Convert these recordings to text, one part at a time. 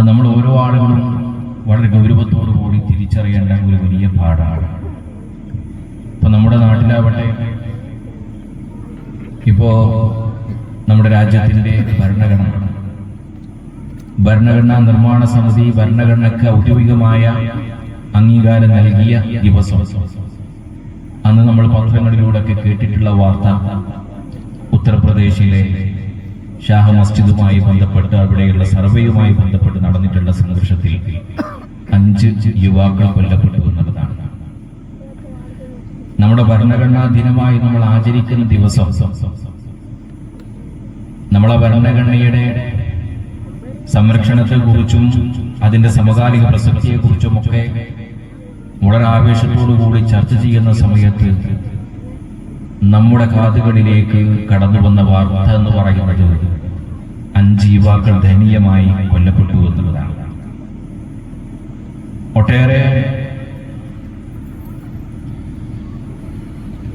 അത് നമ്മൾ ഓരോ ആളുകളും വളരെ ഗൗരവത്തോടു കൂടി തിരിച്ചറിയേണ്ട ഒരു വലിയ പാടാണ് ഇപ്പൊ നമ്മുടെ നാട്ടിലാവട്ടെ ഇപ്പോ നമ്മുടെ രാജ്യത്തിന്റെ ഭരണഘടന. ഭരണഘടനാ നിർമ്മാണ സമിതി ഭരണഘടനയ്ക്ക് ഔദ്യോഗികമായ അംഗീകാരം നൽകിയ ദിവസം. അന്ന് നമ്മൾ പത്രങ്ങളിലൂടെയൊക്കെ കേട്ടിട്ടുള്ള വാർത്ത ഉത്തർപ്രദേശിലെ ഷാഹ മസ്ജിദുമായി ബന്ധപ്പെട്ട് അവിടെയുള്ള സർവേയുമായി ബന്ധപ്പെട്ട് നടന്നിട്ടുള്ള സംഘർഷത്തിൽ അഞ്ച് യുവാക്കൾ കൊല്ലപ്പെട്ടു എന്നുള്ളതാണ്. നമ്മുടെ ഭരണഘടനാ ദിനമായി നമ്മൾ ആചരിക്കുന്ന ദിവസം നമ്മളെ ഭരണഘടനയുടെ സംരക്ഷണത്തെ കുറിച്ചും അതിന്റെ സമകാലിക പ്രസക്തിയെ കുറിച്ചും ഒക്കെ വളരെ ആവേശത്തോടു കൂടി ചർച്ച ചെയ്യുന്ന സമയത്ത് നമ്മുടെ കാതുകളിലേക്ക് കടന്നു വന്ന വാർത്ത എന്ന് പറയുന്നത് അഞ്ച് യുവാക്കൾ ദയനീയമായി കൊല്ലപ്പെട്ടു എന്നുള്ളതാണ്. ഒട്ടേറെ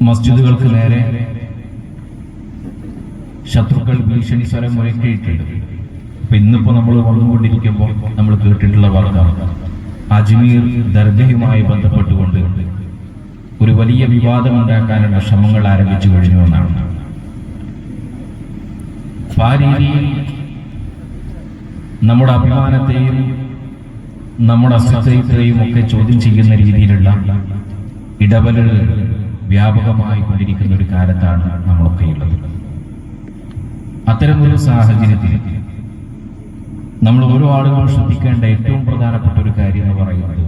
മസ്ജിദുകൾക്ക് നേരെ ശത്രുക്കൾ ഭീഷണി സ്വരം മുഴക്കിയിട്ടുണ്ട് അപ്പൊ ഇന്നിപ്പോ നമ്മൾ വന്നുകൊണ്ടിരിക്കുമ്പോൾ നമ്മൾ കേട്ടിട്ടുള്ള വാർത്ത. അജ്മീർ ദർഗയുമായി ബന്ധപ്പെട്ടുകൊണ്ട് ഒരു വലിയ വിവാദമുണ്ടാക്കാനുള്ള ശ്രമങ്ങൾ ആരംഭിച്ചു കഴിഞ്ഞു എന്നാണ്. ആ രീതിയിൽ നമ്മുടെ അഭിമാനത്തെയും നമ്മുടെ അസ്വസ്ഥതയെയും ഒക്കെ ചോദ്യം ചെയ്യുന്ന രീതിയിലുള്ള ഇടപെടൽ വ്യാപകമായി കൊണ്ടിരിക്കുന്ന ഒരു കാലത്താണ് നമ്മളൊക്കെ ഉള്ളത്. അത്തരമൊരു സാഹചര്യത്തിൽ നമ്മൾ ഓരോ ആളുകളും ശ്രദ്ധിക്കേണ്ട ഏറ്റവും പ്രധാനപ്പെട്ട ഒരു കാര്യം എന്ന് പറയുന്നത്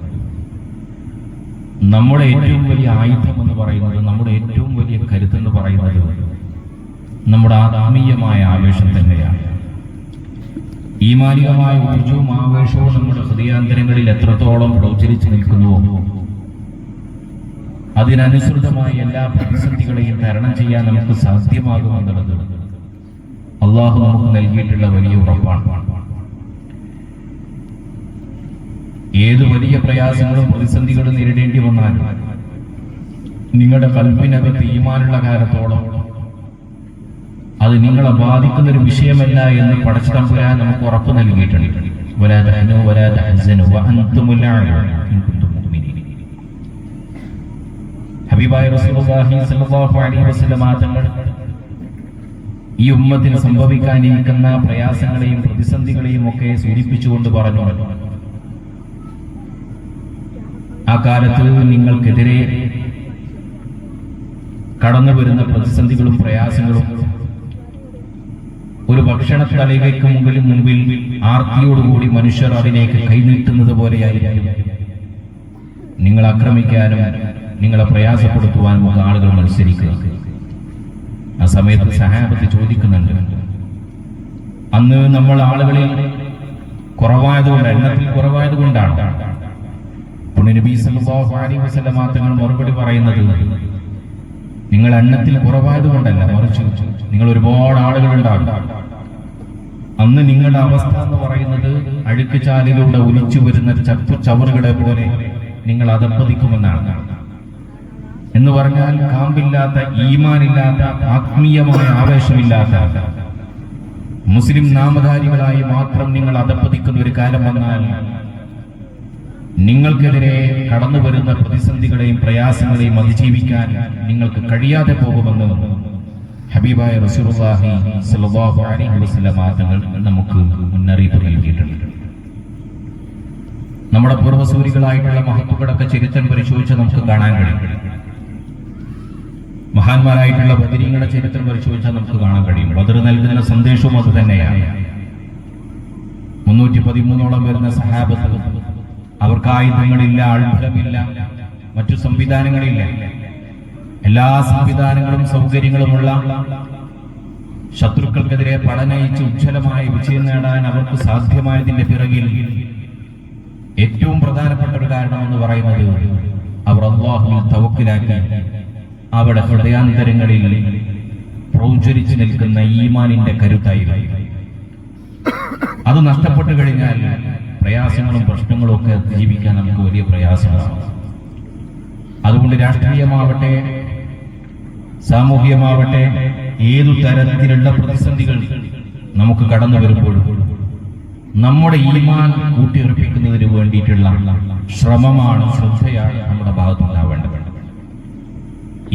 നമ്മുടെ ഏറ്റവും വലിയ ആയുധം എന്ന് പറയുന്നത് നമ്മുടെ ഏറ്റവും വലിയ കരുത്ത് എന്ന് പറയുന്നത് നമ്മുടെ ആത്മീയമായ ആവേശം തന്നെയാണ്. ഈമാനികമായ ഊർജവും ആവേശവും നമ്മുടെ ഹൃദയാന്തരങ്ങളിൽ എത്രത്തോളം പ്രചരിച്ചു നിൽക്കുന്നുവോ അതിനനുസൃതമായ എല്ലാ പ്രതിസന്ധികളെയും തരണം ചെയ്യാൻ നമുക്ക് സാധ്യമാകുമെന്നുള്ളത് അള്ളാഹു നമുക്ക് നൽകിയിട്ടുള്ള വലിയ ഉറപ്പാണ്. ഏത് വലിയ പ്രയാസങ്ങളും പ്രതിസന്ധികളും നേരിടേണ്ടി വന്നാലും നിങ്ങളുടെ കൽപ്പിനകത്ത് ഈമാനുള്ള കാലത്തോളം അത് നിങ്ങളെ ബാധിക്കുന്ന ഒരു വിഷയമല്ല എന്ന് പടച്ചിടമ്പുരാൻ നമുക്ക് ഉറപ്പ് നൽകിയിട്ടുണ്ട്. തങ്ങൾ ഈ ഉമ്മത്തിന് സംഭവിക്കാനിരിക്കുന്ന പ്രയാസങ്ങളെയും പ്രതിസന്ധികളെയും ഒക്കെ സൂചിപ്പിച്ചുകൊണ്ട് പറഞ്ഞു. ആ കാലത്ത് നിങ്ങൾക്കെതിരെ കടന്നു വരുന്ന പ്രതിസന്ധികളും പ്രയാസങ്ങളും ഒരു ഭക്ഷണത്തളികയ്ക്ക് മുമ്പിൽ മുമ്പിൽ ആർത്തിയോടുകൂടി മനുഷ്യർ അതിലേക്ക് കൈനീട്ടുന്നത് പോലെയായിരിക്കും. നിങ്ങൾ ആക്രമിക്കാനും നിങ്ങളെ പ്രയാസപ്പെടുത്തുവാനും ഒക്കെ ആളുകൾ മത്സരിക്കുക. ആ സമയത്ത് സഹാബത്ത് ചോദിക്കുന്നുണ്ട് അന്ന് നമ്മൾ ആളുകളിൽ കുറവായതുകൊണ്ട് എണ്ണത്തിൽ കുറവായതുകൊണ്ടാണ്? നബി സല്ലല്ലാഹു അലൈഹി വസല്ലമ തങ്ങൾ മറുപടി പറയുന്നത് നിങ്ങൾ എണ്ണത്തിൽ കുറവായതുകൊണ്ടല്ല മറിച്ച് നിങ്ങൾ ഒരുപാട് ആളുകൾ ഉണ്ടാകും അന്ന് നിങ്ങളുടെ അവസ്ഥ എന്ന് പറയുന്നത് അഴുക്കുചാലിലൂടെ ഒലിച്ചു വരുന്ന ചത്തു ചവറുകളെ പോലെ നിങ്ങൾ അതപ്പതിക്കുമെന്നാണ്. എന്ന് പറഞ്ഞാൽ കാമ്പില്ലാത്ത ഈമാനില്ലാത്ത ആത്മീയമായ ആവേശമില്ലാത്ത മുസ്ലിം നാമധാരികളായി മാത്രം നിങ്ങൾ അതപ്പതിക്കുന്ന ഒരു കാലം വന്നാൽ നിങ്ങൾക്കെതിരെ കടന്നു വരുന്ന പ്രതിസന്ധികളെയും പ്രയാസങ്ങളെയും അതിജീവിക്കാൻ നിങ്ങൾക്ക് കഴിയാതെ പോകുമെന്ന് ഹബീബായ റസൂലുള്ളാഹി സ്വല്ലല്ലാഹു അലൈഹി നമുക്ക് മുന്നറിയിപ്പ് നൽകിയിട്ടുണ്ട്. നമ്മുടെ പൂർവസൂരികളായിട്ടുള്ള മഹത്തുക്കളൊക്കെ ചരിത്രം പരിശോധിച്ച് നമുക്ക് കാണാൻ കഴിയും. മഹാന്മാരായിട്ടുള്ള ബദരീങ്ങളുടെ ചരിത്രം പരിശോധിച്ചാൽ നമുക്ക് കാണാൻ കഴിയും. ബദർ നൽകുന്ന സന്ദേശവും അത് തന്നെയാണ്. മുന്നൂറ്റി പതിമൂന്നോളം വരുന്ന സഹാബത്ത് അവർക്ക് ആയുധങ്ങളില്ല ആൾബലമില്ല മറ്റു സംവിധാനങ്ങളില്ല. എല്ലാ സംവിധാനങ്ങളും സൗകര്യങ്ങളുമുള്ള ശത്രുക്കൾക്കെതിരെ പടനയിച്ച് ഉജ്ജ്വലമായ വിജയം നേടാൻ അവർക്ക് സാധ്യമായതിന്റെ പിറകിൽ ഏറ്റവും പ്രധാനപ്പെട്ട ഒരു കാരണം എന്ന് പറയുന്നത് അവർ അള്ളാഹുവിൽ തവക്കിലാക്കി അവിടെ ഹൃദയാന്തരങ്ങളിൽ പ്രോചരിച്ചു നിൽക്കുന്ന ഈമാനിന്റെ കരുത്തായിരുന്നു അത് നഷ്ടപ്പെട്ടു കഴിഞ്ഞാൽ പ്രയാസങ്ങളും പ്രശ്നങ്ങളും ഒക്കെ ജീവിക്കാൻ നമുക്ക് വലിയ പ്രയാസമാണ്. അതുകൊണ്ട് രാഷ്ട്രീയമാവട്ടെ സാമൂഹികമാവട്ടെ ഏതു തരത്തിലുള്ള പ്രതിസന്ധികൾ നമുക്ക് കടന്നു വരുമ്പോഴും നമ്മുടെ ഈമാൻ കൂട്ടിയുറപ്പിക്കുന്നതിന് വേണ്ടിയിട്ടുള്ള ശ്രമമാണ് ശ്രദ്ധയാണ് നമ്മുടെ ഭാഗത്തുണ്ടാവേണ്ടത്.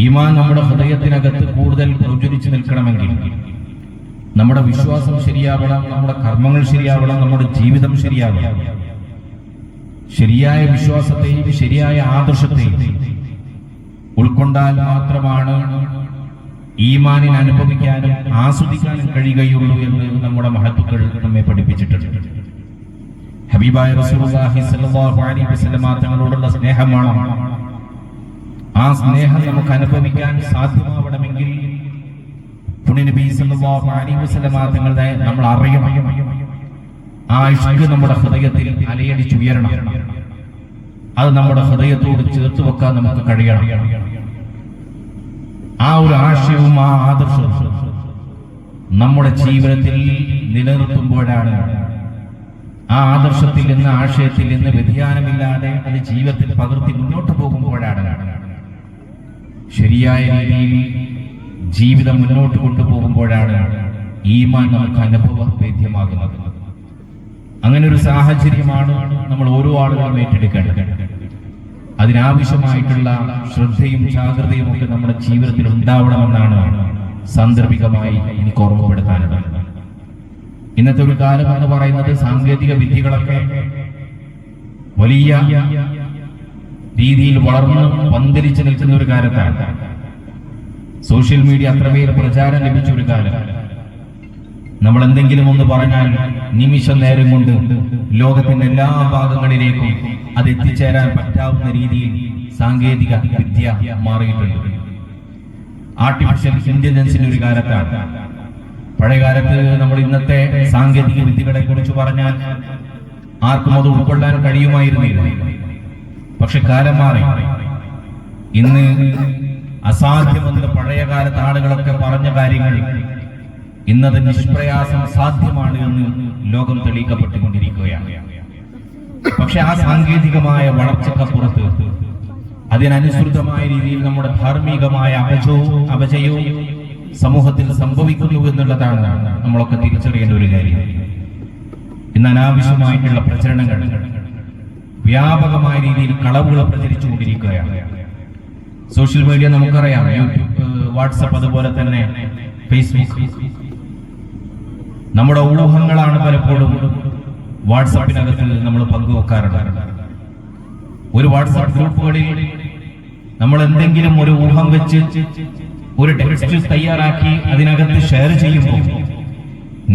ഈമാൻ നമ്മുടെ ഹൃദയത്തിനകത്ത് കൂടുതൽ പ്രചരിച്ചു നിൽക്കണമെങ്കിൽ നമ്മുടെ വിശ്വാസം ശരിയാവണം നമ്മുടെ കർമ്മങ്ങൾ ശരിയാവണം നമ്മുടെ ജീവിതം ശരിയാവണം. ശരിയായ വിശ്വാസത്തെയും ശരിയായ ആദർശത്തെയും ഉൾക്കൊണ്ടാൽ മാത്രമാണ് ഈമാനിന് അനുഭവിക്കാനും ആസ്വദിക്കാനും കഴിയുകയുള്ളൂ എന്ന് നമ്മുടെ മഹത്വക്കൾ നമ്മെ പഠിപ്പിച്ചിട്ടുണ്ട്. ഹബീബായ തങ്ങളോടുള്ള സ്നേഹമാണ്. ആ സ്നേഹം നമുക്ക് അനുഭവിക്കാൻ സാധ്യമാവണമെങ്കിൽ പുണ്യനബി സല്ലല്ലാഹു അലൈഹി വസല്ലമ തങ്ങളുടെ നമ്മൾ അറിയണം. ആ ഇഷ്ക് നമ്മുടെ ഹൃദയത്തിൽ അലയടിച്ചുയരണം അത് നമ്മുടെ ഹൃദയത്തോട് ചേർത്ത് വെക്കാൻ നമുക്ക് കഴിയണം. ആ ഒരു ആശയവും ആ ആദർശവും നമ്മുടെ ജീവിതത്തിൽ നിലനിർത്തുമ്പോഴാണ്. ആ ആദർശത്തിൽ നിന്ന് ആശയത്തിൽ നിന്ന് വ്യതിയാനമില്ലാതെ അത് ജീവിതത്തിൽ പകർത്തി മുന്നോട്ട് പോകുമ്പോഴാണ്. ശരിയായ രീതിയിൽ ജീവിതം മുന്നോട്ട് കൊണ്ടുപോകുമ്പോഴാണ് ഈമാൻ നമുക്ക് അനുഭവവേദ്യമാകുന്നത് അങ്ങനെ ഒരു സാഹചര്യമാണ് നമ്മൾ ഓരോ ആളുകളും ഏറ്റെടുക്കേണ്ടത്. അതിനാവശ്യമായിട്ടുള്ള ശ്രദ്ധയും ജാഗ്രതയും ഒക്കെ നമ്മുടെ ജീവിതത്തിൽ ഉണ്ടാവണമെന്നാണ് സാന്ദർഭികമായി എനിക്ക് ഓർമ്മപ്പെടുത്താനുള്ളത്. ഇന്നത്തെ ഒരു കാലം എന്ന് പറയുന്നത് സാങ്കേതിക വിദ്യകളൊക്കെ വലിയ രീതിയിൽ വളർന്ന് പന്തലിച്ച് നിൽക്കുന്ന ഒരു കാലത്താണ്. സോഷ്യൽ മീഡിയ അത്രമേൽ പ്രചാരം ലഭിച്ച ഒരു കാലം. നമ്മൾ എന്തെങ്കിലും ഒന്ന് പറഞ്ഞാൽ നിമിഷ നേരം കൊണ്ട് ലോകത്തിന്റെ എല്ലാ ഭാഗങ്ങളിലേക്കും അത് എത്തിച്ചേരാൻ പറ്റാവുന്ന രീതിയിൽ സാങ്കേതിക വിദ്യ മാറിയിട്ടുണ്ട്. ആർട്ടിഫിഷ്യൽ ഇന്റലിജൻസിന്റെ ഒരു കാലത്താണ്. പഴയ കാലത്ത് നമ്മൾ ഇന്നത്തെ സാങ്കേതിക വിദ്യകളെ കുറിച്ച് പറഞ്ഞാൽ ആർക്കും അത് ഉൾക്കൊള്ളാൻ കഴിയുമായിരുന്നില്ല. പക്ഷെ കാലം മാറി. ഇന്ന് അസാധ്യമെന്ന് പഴയ കാലത്ത് ആളുകളൊക്കെ പറഞ്ഞ കാര്യങ്ങൾ ഇന്നത് നിഷ്പ്രയാസം സാധ്യമാണ് എന്ന് ലോകം തെളിയിക്കപ്പെട്ടുകൊണ്ടിരിക്കുകയാണ്. പക്ഷെ ആ സാങ്കേതികമായ വളർച്ചക്കപ്പുറത്ത് അതിനനുസൃതമായ രീതിയിൽ നമ്മുടെ ധാർമ്മികമായ അപജവും അപജയവും സമൂഹത്തിൽ സംഭവിക്കുന്നു എന്നുള്ളതാണ് നമ്മളൊക്കെ തിരിച്ചറിയേണ്ട ഒരു കാര്യം. ഇന്ന് അനാവശ്യമായിട്ടുള്ള പ്രചരണങ്ങൾ വ്യാപകമായ രീതിയിൽ കളവുകൾ പ്രചരിച്ചുകൊണ്ടിരിക്കുകയാണ്. സോഷ്യൽ മീഡിയ നമുക്കറിയാം വാട്സപ്പ് അതുപോലെ തന്നെ ഫേസ്ബുക്ക്. നമ്മുടെ ഊഹങ്ങളാണ് പലപ്പോഴും വാട്സപ്പിനകത്ത് നമ്മൾ പങ്കുവെക്കാറുണ്ട്. ഒരു വാട്സാപ്പ് ഗ്രൂപ്പുകളിൽ നമ്മൾ എന്തെങ്കിലും ഒരു ഊഹം വെച്ച് ഒരു ടെക്സ്റ്റ് തയ്യാറാക്കി അതിനകത്ത് ഷെയർ ചെയ്യുമ്പോൾ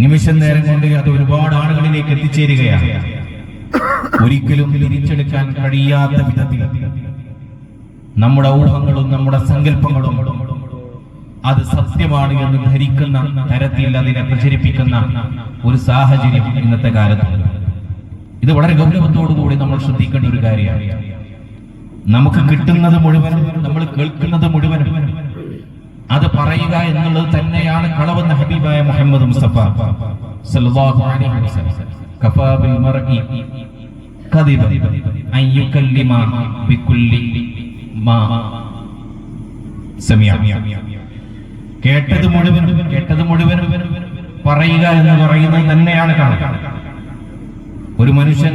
നിമിഷം നേരം കൊണ്ട് അത് ഒരുപാട് ആളുകളിലേക്ക് എത്തിച്ചേരുകയാണ്. ഒരിക്കലും തിരിച്ചെടുക്കാൻ കഴിയാത്ത വിധത്തിൽ നമ്മുടെ ഊഹങ്ങളും നമ്മുടെ സങ്കല്പങ്ങളും അത് സത്യമാണ് എന്ന് ധരിക്കുന്ന തരത്തിൽ അതിനെ പ്രചരിപ്പിക്കുന്ന ഒരു സാഹചര്യം ഇന്നത്തെ കാലത്ത് ഇത് വളരെ ഗൗരവത്തോടുകൂടി നമ്മൾ ശ്രദ്ധിക്കേണ്ട ഒരു കാര്യമാണ്. നമുക്ക് കിട്ടുന്നത് മുഴുവൻ നമ്മൾ കേൾക്കുന്നത് മുഴുവൻ അത് പറയുക എന്നുള്ളത് തന്നെയാണ് കളവെന്ന ഹബീബായ മുഹമ്മദ് മുസ്തഫ സല്ലല്ലാഹു അലൈഹി വസല്ലം. ബികുല്ലി കേട്ടത് മുഴുവനും കേട്ടത് മുഴുവനും പറയുക എന്ന് പറയുന്നത് തന്നെയാണ് കാണുക. ഒരു മനുഷ്യൻ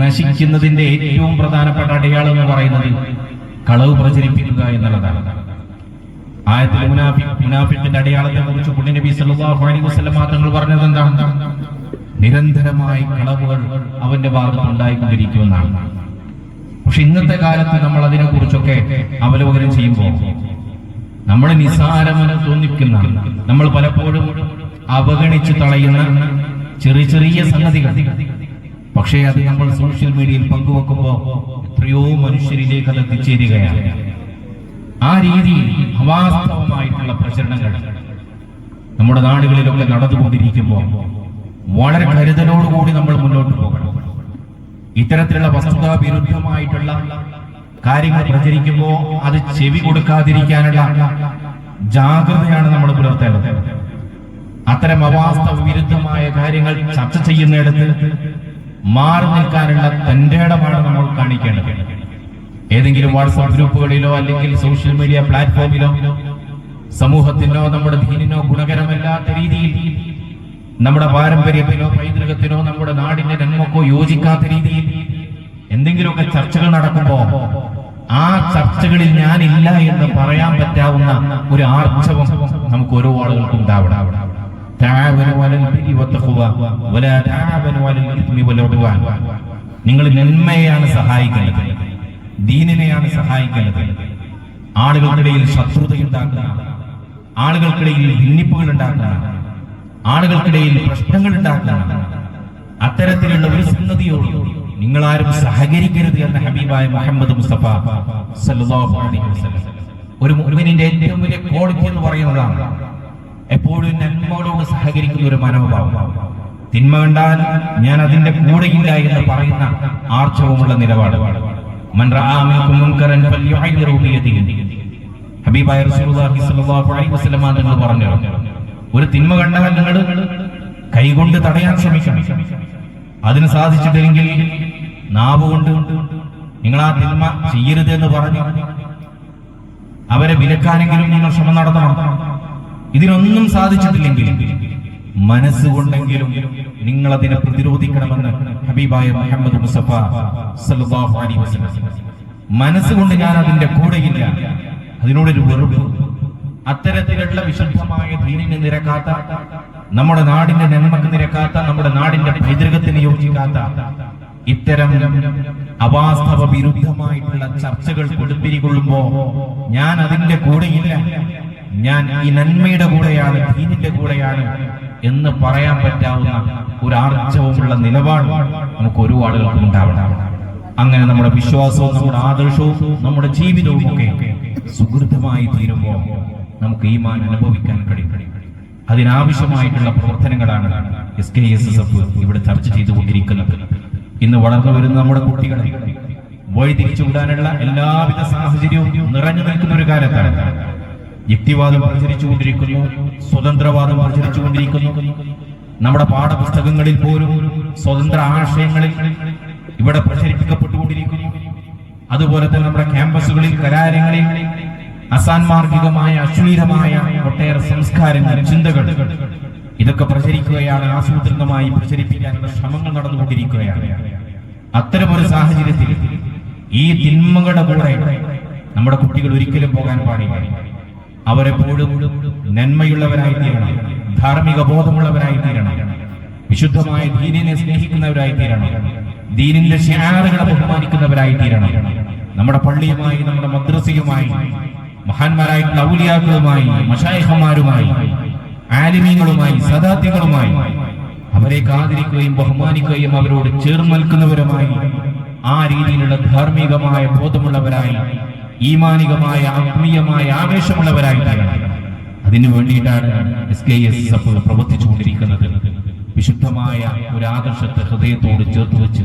നശിക്കുന്നതിന്റെ ഏറ്റവും പ്രധാനപ്പെട്ട അടയാളം എന്ന് പറയുന്നത് കളവ് പ്രചരിപ്പിക്കുക എന്നുള്ളതാണ്. ആയത്തിൽ മുനാഫി മുനാഫിത്തിന്റെ അടയാളത്തെ കുറിച്ച് പുണ്യ നബി സല്ലല്ലാഹു അലൈഹി വസല്ലം തങ്ങൾ പറഞ്ഞത് എന്താണ് നിരന്തരമായി കളവുകൾ അവന്റെ ഭാഗത്ത് ഉണ്ടായിക്കൊണ്ടിരിക്കുമെന്നാണ് പക്ഷെ ഇന്നത്തെ കാലത്ത് നമ്മൾ അതിനെ കുറിച്ചൊക്കെ അവലോകനം ചെയ്യുമ്പോൾ നമ്മൾ നിസാരമെന്ന് തോന്നിക്കുന്ന നമ്മൾ പലപ്പോഴും അവഗണിച്ച് തളയുന്ന ചെറിയ ചെറിയ സംഗതികൾ. പക്ഷേ അത് നമ്മൾ സോഷ്യൽ മീഡിയയിൽ പങ്കുവെക്കുമ്പോൾ എത്രയോ മനുഷ്യരിലേക്ക് അത് എത്തിച്ചേരുകയാണ്. ആ രീതിയിൽ അവാസ്തവമായിട്ടുള്ള പ്രചരണങ്ങൾ നമ്മുടെ നാടുകളിലൊക്കെ നടന്നുകൊണ്ടിരിക്കുമ്പോൾ വളരെ കരുതലോടുകൂടി നമ്മൾ മുന്നോട്ട് പോകണം. ഇത്തരത്തിലുള്ള വസ്തുതാ വിരുദ്ധമായിട്ടുള്ള കാര്യങ്ങൾ പ്രചരിക്കുമ്പോൾ അത് ചെവി കൊടുക്കാതിരിക്കാനുള്ള ജാഗ്രതയാണ് നമ്മൾ പുലർത്തേണ്ടത്. അത്തരം അവാസ്തവ വിരുദ്ധമായ കാര്യങ്ങൾ ചർച്ച ചെയ്യുന്നിടത്ത് മാറി നിൽക്കാനുള്ള തന്റെ ഇടമാണ് നമ്മൾ കാണിക്കേണ്ടത്. ഏതെങ്കിലും വാട്സാപ്പ് ഗ്രൂപ്പുകളിലോ അല്ലെങ്കിൽ സോഷ്യൽ മീഡിയ പ്ലാറ്റ്ഫോമിലോ സമൂഹത്തിനോ നമ്മുടെ ധീനിനോ ഗുണകരമല്ലാത്ത രീതിയിൽ നമ്മുടെ പാരമ്പര്യത്തിനോ പൈതൃകത്തിനോ നമ്മുടെ നാടിന്റെ നന്മക്കോ യോജിക്കാത്ത രീതിയിൽ എന്തെങ്കിലുമൊക്കെ ചർച്ചകൾ നടക്കുമ്പോൾ ആ ചർച്ചകളിൽ ഞാനില്ല എന്ന് പറയാൻ പറ്റാവുന്ന ഒരു ആർച്ചവം നമുക്ക് ഓരോ ആളുകൾക്കും ഉണ്ടാവണം. നിങ്ങൾ നന്മയെയാണ് സഹായിക്കുന്നത് ദീനിനെയാണ് സഹായിക്കുന്നത് ആളുകൾക്കിടയിൽ ശത്രുത ഉണ്ടാക്കുക ആളുകൾക്കിടയിൽ ഭിന്നിപ്പുകൾ ഉണ്ടാക്കുക ആളുകൾക്കിടയിൽ പ്രശ്നങ്ങൾ ഉണ്ടാക്കുന്ന അത്തരത്തിലുള്ള ഒരു സംഗതിയോട് നിങ്ങൾ ആരും സഹകരിക്കരുത് എന്ന ഹബീബായ മുഹമ്മദ് മുസ്തഫ ഒരു മുഅ്മിനിന്റെ ഏറ്റവും വലിയ ക്വാളിറ്റി എന്ന് പറയുന്നതാണ് എപ്പോഴും നന്മകളോട് സഹകരിക്കുന്ന ഒരു മനോഭാവം. തിന്മ കണ്ടാൽ ഞാൻ അതിന്റെ കൂടെയില്ല എന്ന് പറയുന്ന ആർച്ചവുമുള്ള നിലപാട്. ഹബീബായ റസൂലുള്ളാഹി സ്വല്ലല്ലാഹു അലൈഹി വസല്ലം പറഞ്ഞു ഒരു തിന്മ കണ്ടവൻ നിങ്ങൾ കൈകൊണ്ട് തടയാൻ ശ്രമിക്കണം. അതിന് സാധിച്ചിട്ടില്ലെങ്കിൽ നാവ് കൊണ്ട് നിങ്ങൾ ആ തിന്മ ചെയ്യരുത് എന്ന് പറഞ്ഞു അവരെ വിലക്കാനെങ്കിലും നിങ്ങൾ ശ്രമം നടത്തണം. ഇതിനൊന്നും സാധിച്ചിട്ടില്ലെങ്കിൽ മനസ്സുകൊണ്ടെങ്കിലും നിങ്ങൾ അതിനെ പ്രതിരോധിക്കണമെന്ന് ഹബീബായ മുഹമ്മദ് മുസഫ മനസ്സുകൊണ്ട് ഞാൻ അതിന്റെ കൂടെയില്ല അതിനോട് ഒരു വെറുപ്പ്. അത്തരത്തിലുള്ള വിശുദ്ധമായ ദീനിന് നിരക്കാത്ത നമ്മുടെ നാടിന്റെ നന്മക്ക് നിരക്കാത്ത നമ്മുടെ നാടിന്റെ പൈതൃകത്തിന് യോജിക്കാത്ത ഇത്തരം അവാസ്തവ വിരുദ്ധമായിട്ടുള്ള ചർച്ചകൾ കൊടുപ്പിരി കൊള്ളുമ്പോ ഞാൻ അതിന്റെ കൂടെയില്ല. ഞാൻ ഈ നന്മയുടെ കൂടെയാണ് ദീനിന്റെ കൂടെയാണ് എന്ന് പറയാൻ പറ്റാവുന്ന ഒരു ആർജവുമുള്ള നിലപാട് നമുക്ക് ഒരു ഉണ്ടാവണം. അങ്ങനെ നമ്മുടെ വിശ്വാസവും നമ്മുടെ ആദർശവും നമ്മുടെ ജീവിതവും ഒക്കെ സുഹൃത്തമായി തീരുമ്പോ നമുക്ക് ഈമാൻ അനുഭവിക്കാൻ കഴിയും. അതിനാവശ്യമായിട്ടുള്ള പ്രവർത്തനങ്ങളാണ് S K S S F ഇവിടെ ചർച്ച ചെയ്തുകൊണ്ടിരിക്കുന്നത്. ഇന്ന് വളർന്നു വരുന്ന നമ്മുടെ കുട്ടികൾ വഴിതിരിച്ചു വിടാനുള്ള എല്ലാവിധ സാഹചര്യവും നിറഞ്ഞു നിൽക്കുന്ന ഒരു കാലത്താണ്. യുക്തിവാദം പ്രചരിച്ചുകൊണ്ടിരിക്കുന്നു സ്വതന്ത്രവാദം പ്രചരിച്ചുകൊണ്ടിരിക്കുന്നു. നമ്മുടെ പാഠപുസ്തകങ്ങളിൽ പോലും സ്വതന്ത്ര ആശയങ്ങളിൽ ഇവിടെ പ്രചരിപ്പിക്കപ്പെട്ടുകൊണ്ടിരിക്കുന്നു. അതുപോലെ തന്നെ നമ്മുടെ ക്യാമ്പസുകളിൽ കലാലയങ്ങളിൽ അസാൻമാർഗികമായ അശ്ലീലമായ ഒട്ടേറെ സംസ്കാരങ്ങൾ ചിന്തകൾ ഇതൊക്കെ പ്രചരിക്കുകയാണ് ആസൂത്രിതമായി പ്രചരിപ്പിക്കാനുള്ള ശ്രമങ്ങൾ നടന്നുകൊണ്ടിരിക്കുകയാണ്. അത്തരമൊരു സാഹചര്യത്തിൽ ഈ തിന്മകളുടെ കൂടെ നമ്മുടെ കുട്ടികൾ ഒരിക്കലും പോകാൻ പാടില്ല. അവരെപ്പോഴും നന്മയുള്ളവരായി തീരണം ധാർമ്മിക ബോധമുള്ളവരായി തീരണം വിശുദ്ധമായ ദീനിനെ സ്നേഹിക്കുന്നവരായി തീരണം ദീനിന്റെ ഷിയാറുകളെ ബഹുമാനിക്കുന്നവരായി തീരണം. നമ്മുടെ പള്ളിയുമായി നമ്മുടെ മദ്രസയുമായി മഹാന്മാരായിട്ടുള്ള ഔലിയാക്കളുമായി മഷായിഹന്മാരുമായി ആലിമീങ്ങളുമായി സദാത്യങ്ങളുമായി അവരെ കാതിരിക്കുകയും ബഹുമാനിക്കുകയും അവരോട് ചേർന്ന് നിൽക്കുന്നവരുമായി ആ രീതിയിലുള്ള ധാർമ്മികമായ ബോധമുള്ളവരായി ഈമാനികമായ ആത്മീയമായ ആവേശമുള്ളവരായി അതിനു വേണ്ടിയിട്ടാണ് എസ് കെ എസ് എഫ് പ്രവർത്തിച്ചുകൊണ്ടിരിക്കുന്നത്. വിശുദ്ധമായ ഒരു ആദർശത്തെ ഹൃദയത്തോട് ചേർത്ത് വെച്ച്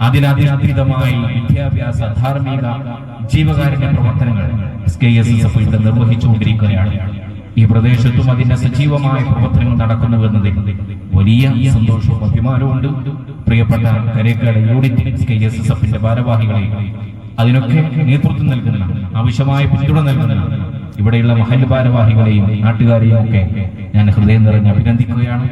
അതിനധിഷ്ഠിതമായി വിദ്യാഭ്യാസ ധാർമ്മിക ജീവകാരുണ്യ പ്രവർത്തനങ്ങൾ S K S S F ഇവിടെ നിർവഹിച്ചുകൊണ്ടിരിക്കുകയാണ്. ഈ പ്രദേശത്തും അതിന്റെ സജീവമായ പ്രവർത്തനങ്ങൾ നടക്കുന്നുവെന്നതിൽ വലിയ സന്തോഷവും അഭിമാനവും പ്രിയപ്പെട്ട Karekkad unit S K S S എഫിന്റെ ഭാരവാഹികളെ അതിനൊക്കെ നേതൃത്വം നൽകുന്ന ആവശ്യമായ പിന്തുണ നൽകുന്ന ഇവിടെയുള്ള മഹൽ ഭാരവാഹികളെയും നാട്ടുകാരെയും ഒക്കെ ഞാൻ ഹൃദയം നിറഞ്ഞ് അഭിനന്ദിക്കുകയാണ്.